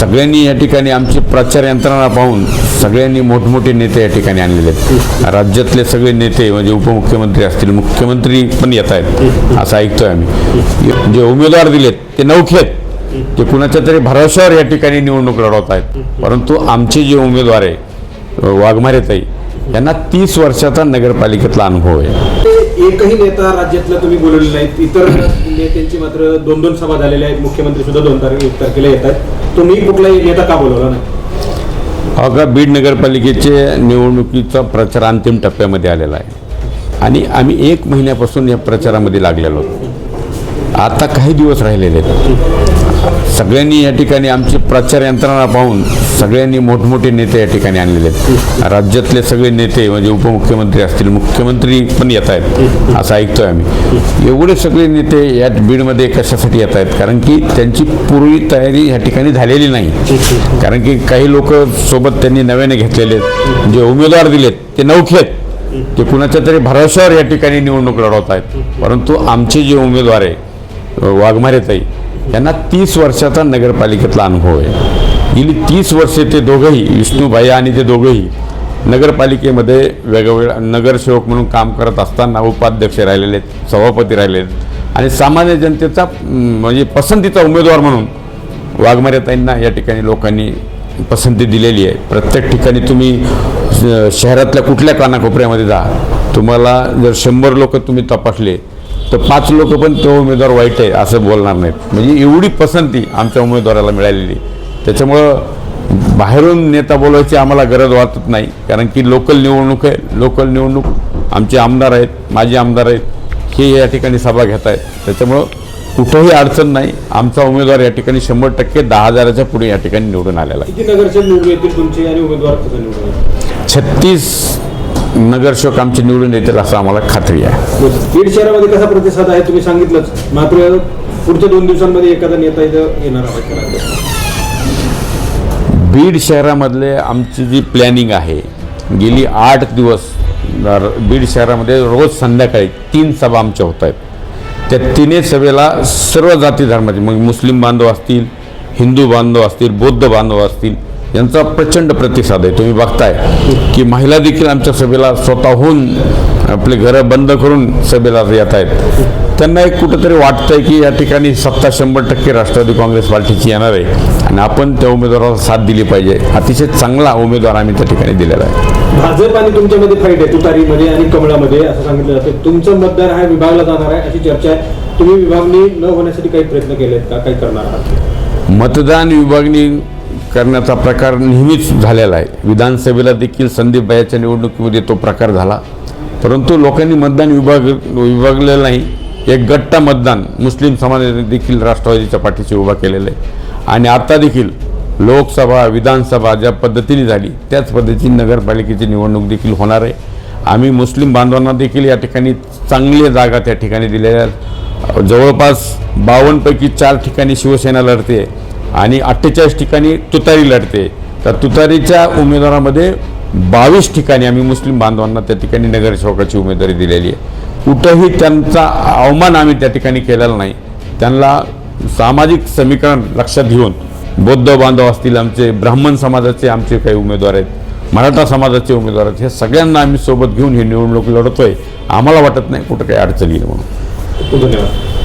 सगळ्यांनी या ठिकाणी आमची प्रचार यंत्रणा पाहून सगळ्यांनी मोठमोठे नेते या ठिकाणी आणलेले आहेत. राज्यातले सगळे नेते म्हणजे उपमुख्यमंत्री असतील मुख्यमंत्री पण येत आहेत असं ऐकतोय आम्ही. जे उमेदवार दिलेत ते नौखे आहेत. ते कुणाच्या तरी भरोश्यावर या ठिकाणी निवडणूक लढवत आहेत. परंतु आमचे जे उमेदवार आहे वाघमारेताई यांना तीस वर्षाचा नगरपालिकेतला अनुभव आहे. एकही नेता राज्यातला तुम्ही बोलवले नाहीत इतर नेत्यांची मात्र दोन दोन सभा झालेल्या आहेत. मुख्यमंत्री सुद्धा दोन तारखे एक तारखेला येत आहेत. तुम्ही कुठलाही नेता का बोलवला नाही? अगा बीड नगरपालिकेचे निवडणुकीचा प्रचार अंतिम टप्प्यामध्ये आलेला आहे. आणि आम्ही एक महिन्यापासून या प्रचारामध्ये लागलेलो आहोत. आता काही दिवस राहिलेले आहेत. सगळ्यांनी या ठिकाणी आमची प्रचार यंत्रणा पाहून सगळ्यांनी मोठमोठे नेते या ठिकाणी आणलेले आहेत. राज्यातले सगळे नेते म्हणजे उपमुख्यमंत्री असतील मुख्यमंत्री पण येत आहेत असं ऐकतोय आम्ही. एवढे सगळे नेते या बीडमध्ये कशासाठी येत आहेत? कारण की त्यांची पूर्वी तयारी या ठिकाणी झालेली नाही. कारण की काही लोक सोबत त्यांनी नव्याने घेतलेले आहेत. जे उमेदवार दिलेत ते नौखे आहेत ते कुणाच्या तरी भरोश्यावर या ठिकाणी निवडणूक लढवत आहेत. परंतु आमचे जे उमेदवार आहे वाघमारेताई यांना तीस वर्षाचा नगरपालिकेतला अनुभव आहे. गेली तीस वर्षे ते दोघंही विष्णूभाई आणि ते दोघंही नगरपालिकेमध्ये वेगवेगळ्या नगरसेवक म्हणून काम करत असताना उपाध्यक्ष राहिलेले आहेत सभापती राहिलेले आहेत. आणि सामान्य जनतेचा म्हणजे पसंतीचा उमेदवार म्हणून वाघमारेताईंना या ठिकाणी लोकांनी पसंती दिलेली आहे. प्रत्येक ठिकाणी तुम्ही श- शहरातल्या कुठल्या कानाकोपऱ्यामध्ये जा तुम्हाला जर शंभर लोक तुम्ही तपासले तर पाच लोक पण तो उमेदवार वाईट आहे असं बोलणार नाहीत. म्हणजे एवढी पसंती आमच्या उमेदवाराला मिळालेली. त्याच्यामुळं बाहेरून नेता बोलवायची आम्हाला गरज वाटत नाही कारण की लोकल निवडणूक आहे. लोकल निवडणूक आमचे आमदार आहेत माजी आमदार आहेत हे या ठिकाणी सभा घेत आहेत. त्याच्यामुळं कुठंही अडचण नाही. आमचा उमेदवार या ठिकाणी शंभर टक्के दहा हजाराच्या पुढे या ठिकाणी निवडून आलेला आहे? छत्तीस नगरसेवक आमचे निवडून येतील असं आम्हाला खात्री आहे. बीड शहरामध्ये कसा प्रतिसाद आहे? तुम्ही सांगितलंच. मात्र पुढच्या दोन दिवसांमध्ये एखादा नेता इथं येणार आहे. बीड शहरामधले आमची जी प्लॅनिंग आहे गेली आठ दिवस बीड शहरामध्ये रोज संध्याकाळी तीन सभा आमच्या होत आहेत. त्या तिन्ही सभेला सर्व जाती धर्माचे मग मुस्लिम बांधव असतील हिंदू बांधव असतील बौद्ध बांधव असतील यांचा प्रचंड प्रतिसाद आहे. तुम्ही बघताय की महिला देखील आमच्या सभेला स्वतःहून आपले घरं बंद करून सभेला येत आहेत. त्यांना एक कुठंतरी वाटतंय की या ठिकाणी सत्ता शंभर टक्के राष्ट्रवादी काँग्रेस पार्टीची येणार आहे. आणि आपण त्या उमेदवाराला साथ दिली पाहिजे. अतिशय चांगला उमेदवार आम्ही त्या ठिकाणी दिलेला आहे. भाजप आणि तुमच्यामध्ये फाईट आहे तुतारीमध्ये आणि कमळामध्ये असं सांगितलं जातं. तुमचं मतदार हा विभागला जाणार आहे अशी चर्चा आहे. तुम्ही विभागणी न होण्यासाठी काही प्रयत्न केलेत का? काही करणार आहात? मतदान विभागणी करण्याचा प्रकार नेहमीच झालेला आहे. विधानसभेला देखील संदीप बायाच्या निवडणुकीमध्ये तो प्रकार झाला. परंतु लोकांनी मतदान विभाग विभागलेलं नाही एक गट्टा मतदान मुस्लिम समाजाने देखील राष्ट्रवादीच्या पाठीशी उभा केलेलं आहे. आणि आता देखील लोकसभा विधानसभा ज्या पद्धतीने झाली त्याच पद्धतीने नगरपालिकेची निवडणूक देखील होणार आहे. आम्ही मुस्लिम बांधवांना देखील या ठिकाणी चांगली जागा त्या ठिकाणी दिलेल्या जवळपास बावन्नपैकी चार ठिकाणी शिवसेना लढते आणि अठ्ठेचाळीस ठिकाणी तुतारी लढते. तर तुतारीच्या उमेदवारामध्ये बावीस ठिकाणी आम्ही मुस्लिम बांधवांना त्या ठिकाणी नगरसेवकाची उमेदवारी दिलेली आहे. कुठंही त्यांचा अवमान आम्ही त्या ठिकाणी केलेला नाही. त्यांना सामाजिक समीकरण लक्षात घेऊन बौद्ध बांधव असतील आमचे ब्राह्मण समाजाचे आमचे काही उमेदवार आहेत मराठा समाजाचे उमेदवार आहेत हे सगळ्यांना आम्ही सोबत घेऊन ही निवडणूक लढतोय. आम्हाला वाटत नाही कुठं काही अडचण येईल म्हणून. धन्यवाद.